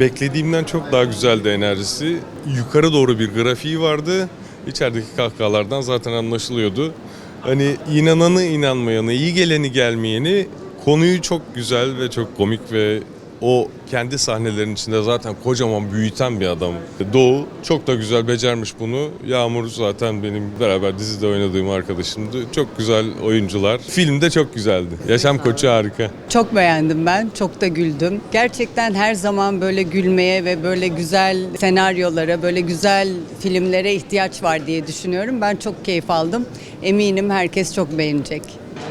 Beklediğimden çok daha güzeldi enerjisi. Yukarı doğru bir grafiği vardı. İçerideki kahkahalardan zaten anlaşılıyordu. Hani inananı inanmayanı, iyi geleni gelmeyeni konuyu çok güzel ve çok komik ve o kendi sahnelerin içinde zaten kocaman büyüten bir adam. Doğu çok da güzel becermiş bunu. Yağmur zaten benim beraber dizide oynadığım arkadaşımdı. Çok güzel oyuncular. Film de çok güzeldi. Yaşam koçu harika. Çok beğendim ben, çok da güldüm. Gerçekten her zaman böyle gülmeye ve böyle güzel senaryolara, böyle güzel filmlere ihtiyaç var diye düşünüyorum. Ben çok keyif aldım. Eminim herkes çok beğenecek.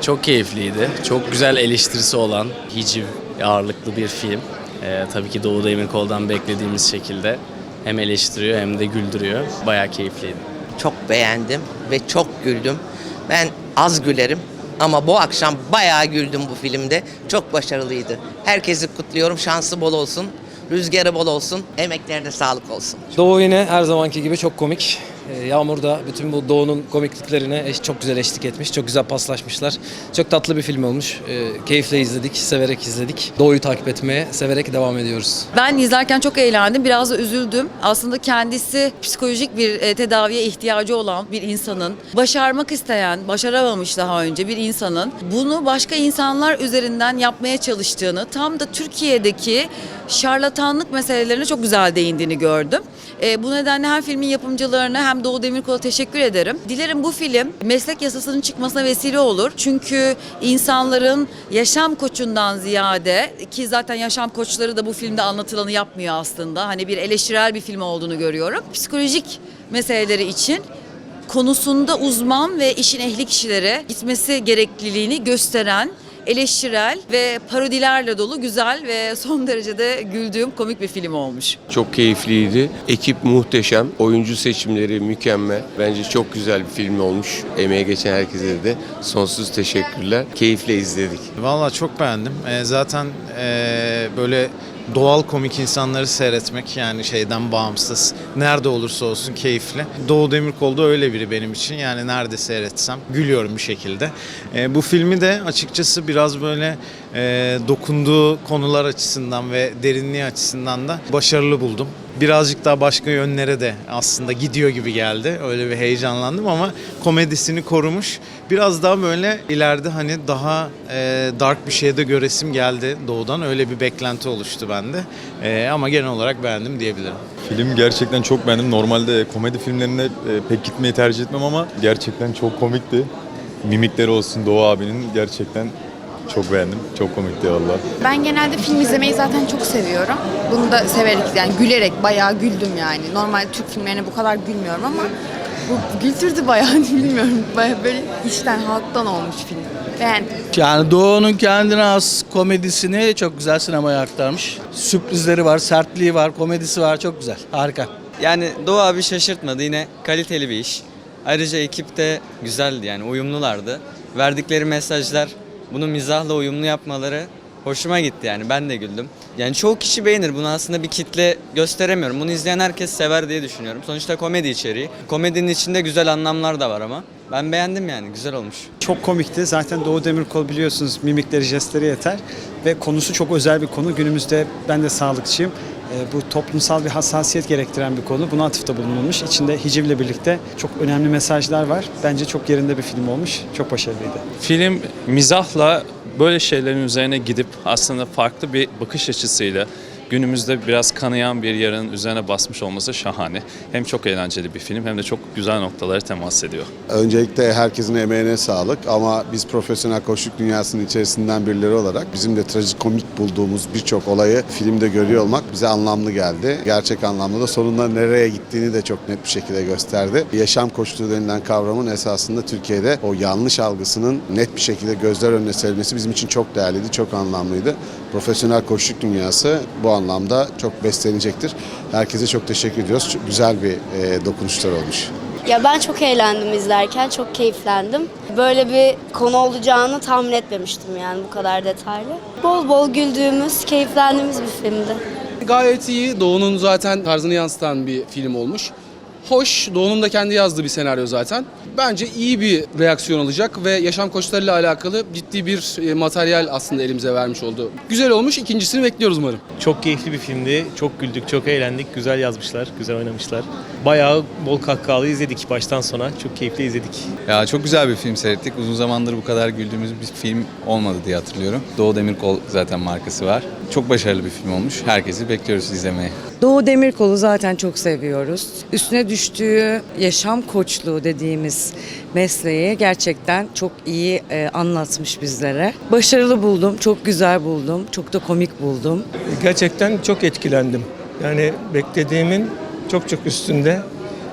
Çok keyifliydi. Çok güzel eleştirisi olan hiciv ağırlıklı bir film. Ee, tabii ki Doğu Demirkol'dan beklediğimiz şekilde hem eleştiriyor hem de güldürüyor. Bayağı keyifliydi. Çok beğendim ve çok güldüm. Ben az gülerim ama bu akşam bayağı güldüm bu filmde. Çok başarılıydı. Herkesi kutluyorum. Şansı bol olsun. Rüzgarı bol olsun. Emeklerine sağlık olsun. Doğu yine her zamanki gibi çok komik. Ee, Yağmur da bütün bu Doğu'nun komikliklerine çok güzel eşlik etmiş. Çok güzel paslaşmışlar. Çok tatlı bir film olmuş. Ee, Keyifle izledik, severek izledik. Doğu'yu takip etmeye severek devam ediyoruz. Ben izlerken çok eğlendim. Biraz da üzüldüm. Aslında kendisi psikolojik bir e, tedaviye ihtiyacı olan bir insanın, başarmak isteyen, başaramamış daha önce bir insanın bunu başka insanlar üzerinden yapmaya çalıştığını, tam da Türkiye'deki şarlatanlık meselelerine çok güzel değindiğini gördüm. E, bu nedenle hem filmin yapımcılarına hem Doğu Demirkol'a teşekkür ederim. Dilerim bu film meslek yasasının çıkmasına vesile olur. Çünkü insanların yaşam koçundan ziyade ki zaten yaşam koçları da bu filmde anlatılanı yapmıyor aslında. Hani bir eleştirel bir film olduğunu görüyorum. Psikolojik meseleleri için konusunda uzman ve işin ehli kişilere gitmesi gerekliliğini gösteren eleştirel ve parodilerle dolu güzel ve son derecede güldüğüm komik bir film olmuş. Çok keyifliydi. Ekip muhteşem. Oyuncu seçimleri mükemmel. Bence çok güzel bir film olmuş. Emeğe geçen herkese de sonsuz teşekkürler. Keyifle izledik. Valla çok beğendim. Ee, zaten ee, böyle doğal komik insanları seyretmek yani şeyden bağımsız. Nerede olursa olsun keyifli. Doğu Demirkol da öyle biri benim için. Yani nerede seyretsem gülüyorum bir şekilde. Ee, bu filmi de açıkçası biraz böyle ee, dokunduğu konular açısından ve derinliği açısından da başarılı buldum. Birazcık daha başka yönlere de aslında gidiyor gibi geldi. Öyle bir heyecanlandım ama komedisini korumuş. Biraz daha böyle ileride hani daha e, dark bir şeyde göresim geldi Doğu'dan. Öyle bir beklenti oluştu bende. E, ama genel olarak beğendim diyebilirim. Film gerçekten çok beğendim. Normalde komedi filmlerine e, pek gitmeyi tercih etmem ama gerçekten çok komikti. Mimikleri olsun Doğu abinin gerçekten çok beğendim. Çok komikti valla. Ben genelde film izlemeyi zaten çok seviyorum. Bunu da severek yani gülerek bayağı güldüm yani. Normal Türk filmlerine bu kadar gülmüyorum ama bu güldürdü bayağı bilmiyorum. Bayağı böyle içten halktan olmuş film. Beğendim. Yani Doğu'nun kendine has komedisini çok güzel sinemaya aktarmış. Sürprizleri var, sertliği var, komedisi var. Çok güzel. Harika. Yani Doğu abi şaşırtmadı. Yine kaliteli bir iş. Ayrıca ekip de güzeldi yani uyumlulardı. Verdikleri mesajlar bunu mizahla uyumlu yapmaları hoşuma gitti yani ben de güldüm. Yani çoğu kişi beğenir bunu aslında bir kitle gösteremiyorum. Bunu izleyen herkes sever diye düşünüyorum. Sonuçta komedi içeriği. Komedinin içinde güzel anlamlar da var ama. Ben beğendim yani güzel olmuş. Çok komikti. Zaten Doğu Demirkol biliyorsunuz mimikleri, jestleri yeter. Ve konusu çok özel bir konu. Günümüzde ben de sağlıkçıyım. Ee, Bu toplumsal bir hassasiyet gerektiren bir konu. Buna atıfta bulunulmuş. İçinde hicivle birlikte çok önemli mesajlar var. Bence çok yerinde bir film olmuş. Çok başarılıydı. Film mizahla böyle şeylerin üzerine gidip aslında farklı bir bakış açısıyla günümüzde biraz kanayan bir yarının üzerine basmış olması şahane. Hem çok eğlenceli bir film hem de çok güzel noktaları temas ediyor. Öncelikle herkesin emeğine sağlık ama biz profesyonel koşuluk dünyasının içerisinden birileri olarak bizim de trajikomik bulduğumuz birçok olayı filmde görüyor olmak bize anlamlı geldi. Gerçek anlamda da sonunda nereye gittiğini de çok net bir şekilde gösterdi. Yaşam koçluğu denilen kavramın esasında Türkiye'de o yanlış algısının net bir şekilde gözler önüne serilmesi bizim için çok değerliydi, çok anlamlıydı. Profesyonel koçluk dünyası bu anlamda çok beslenecektir. Herkese çok teşekkür ediyoruz. Çok güzel bir e, dokunuşlar olmuş. Ya ben çok eğlendim izlerken, çok keyiflendim. Böyle bir konu olacağını tahmin etmemiştim yani bu kadar detaylı. Bol bol güldüğümüz, keyiflendiğimiz bir filmdi. Gayet iyi. Doğu'nun zaten tarzını yansıtan bir film olmuş. Hoş, Doğu'nun da kendi yazdığı bir senaryo zaten. Bence iyi bir reaksiyon alacak ve yaşam koçlarıyla alakalı ciddi bir e, materyal aslında elimize vermiş oldu. Güzel olmuş, ikincisini bekliyoruz umarım. Çok keyifli bir filmdi. Çok güldük, çok eğlendik. Güzel yazmışlar, güzel oynamışlar. Bayağı bol kahkahalı izledik baştan sona. Çok keyifli izledik. Ya çok güzel bir film seyrettik. Uzun zamandır bu kadar güldüğümüz bir film olmadı diye hatırlıyorum. Doğu Demirkol zaten markası var. Çok başarılı bir film olmuş. Herkesi bekliyoruz izlemeye. Doğu Demirkol'u zaten çok seviyoruz. Üstüne düştüğü yaşam koçluğu dediğimiz mesleği gerçekten çok iyi e, anlatmış bizlere. Başarılı buldum, çok güzel buldum, çok da komik buldum. Gerçekten çok etkilendim. Yani beklediğimin çok çok üstünde.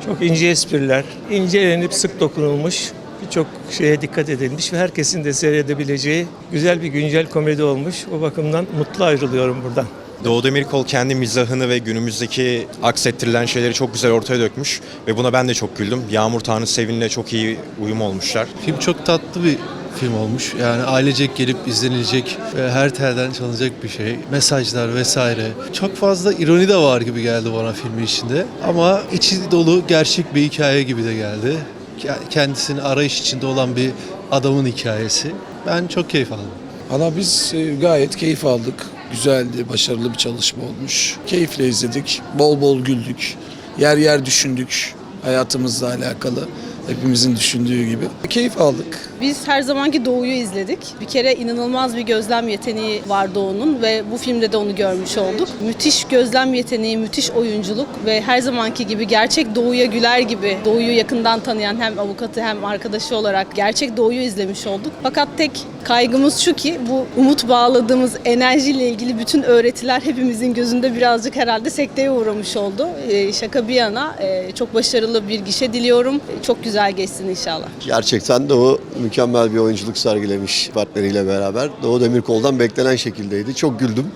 Çok ince espriler, ince elenip sık dokunulmuş. Birçok şeye dikkat edilmiş ve herkesin de seyredebileceği güzel bir güncel komedi olmuş. O bakımdan mutlu ayrılıyorum buradan. Doğu Demirkol kendi mizahını ve günümüzdeki aksettirilen şeyleri çok güzel ortaya dökmüş ve buna ben de çok güldüm. Yağmur Tanrı Sevin'le çok iyi uyum olmuşlar. Film çok tatlı bir film olmuş. Yani ailecek gelip izlenilecek ve her telden çalınacak bir şey. Mesajlar vesaire. Çok fazla ironi de var gibi geldi bana filmin içinde. Ama içi dolu gerçek bir hikaye gibi de geldi. Ke- Kendisini arayış içinde olan bir adamın hikayesi. Ben çok keyif aldım. Valla biz e, gayet keyif aldık. Güzeldi, başarılı bir çalışma olmuş. Keyifle izledik, bol bol güldük. Yer yer düşündük hayatımızla alakalı. Hepimizin düşündüğü gibi. Keyif aldık. Biz her zamanki Doğu'yu izledik. Bir kere inanılmaz bir gözlem yeteneği var Doğu'nun ve bu filmde de onu görmüş olduk. Müthiş gözlem yeteneği, müthiş oyunculuk ve her zamanki gibi gerçek Doğu'ya güler gibi Doğu'yu yakından tanıyan hem avukatı hem arkadaşı olarak gerçek Doğu'yu izlemiş olduk. Fakat tek kaygımız şu ki bu umut bağladığımız enerjiyle ilgili bütün öğretiler hepimizin gözünde birazcık herhalde sekteye uğramış oldu. Ee, şaka bir yana e, çok başarılı bir gişe diliyorum. Çok güzel geçsin inşallah. Gerçekten Doğu mükemmel bir oyunculuk sergilemiş partneriyle beraber. Doğu Demirkol'dan beklenen şekildeydi. Çok güldüm.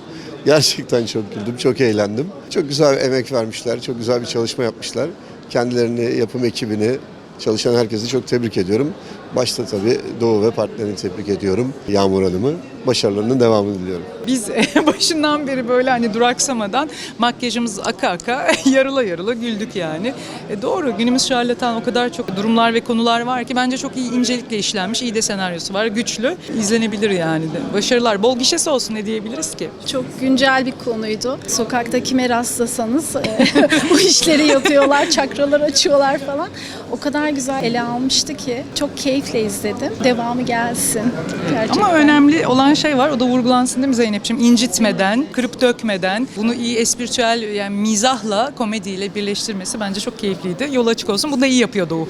Gerçekten çok güldüm, çok eğlendim. Çok güzel emek vermişler, çok güzel bir çalışma yapmışlar. Kendilerini, yapım ekibini, çalışan herkesi çok tebrik ediyorum. Başta tabii Doğu ve partnerini tebrik ediyorum. Yağmur Hanım'ı. Başarılarının devamını diliyorum. Biz başından beri böyle hani duraksamadan makyajımız aka aka yarıla yarıla güldük yani. E doğru günümüz şarlatan o kadar çok durumlar ve konular var ki bence çok iyi incelikle işlenmiş. iyi de senaryosu var. Güçlü. izlenebilir yani de. Başarılar. Bol gişesi olsun ne diyebiliriz ki? Çok güncel bir konuydu. Sokakta kime rastlasanız e, bu işleri yapıyorlar, çakralar açıyorlar falan. O kadar güzel ele almıştı ki çok keyifle izledim. Devamı gelsin. Gerçekten. Ama önemli olan şey var o da vurgulansın değil mi Zeynep'ciğim? İncitmeden, kırıp dökmeden bunu iyi espritüel yani mizahla komediyle birleştirmesi bence çok keyifliydi. Yol açık olsun. Bunu da iyi yapıyor Doğu.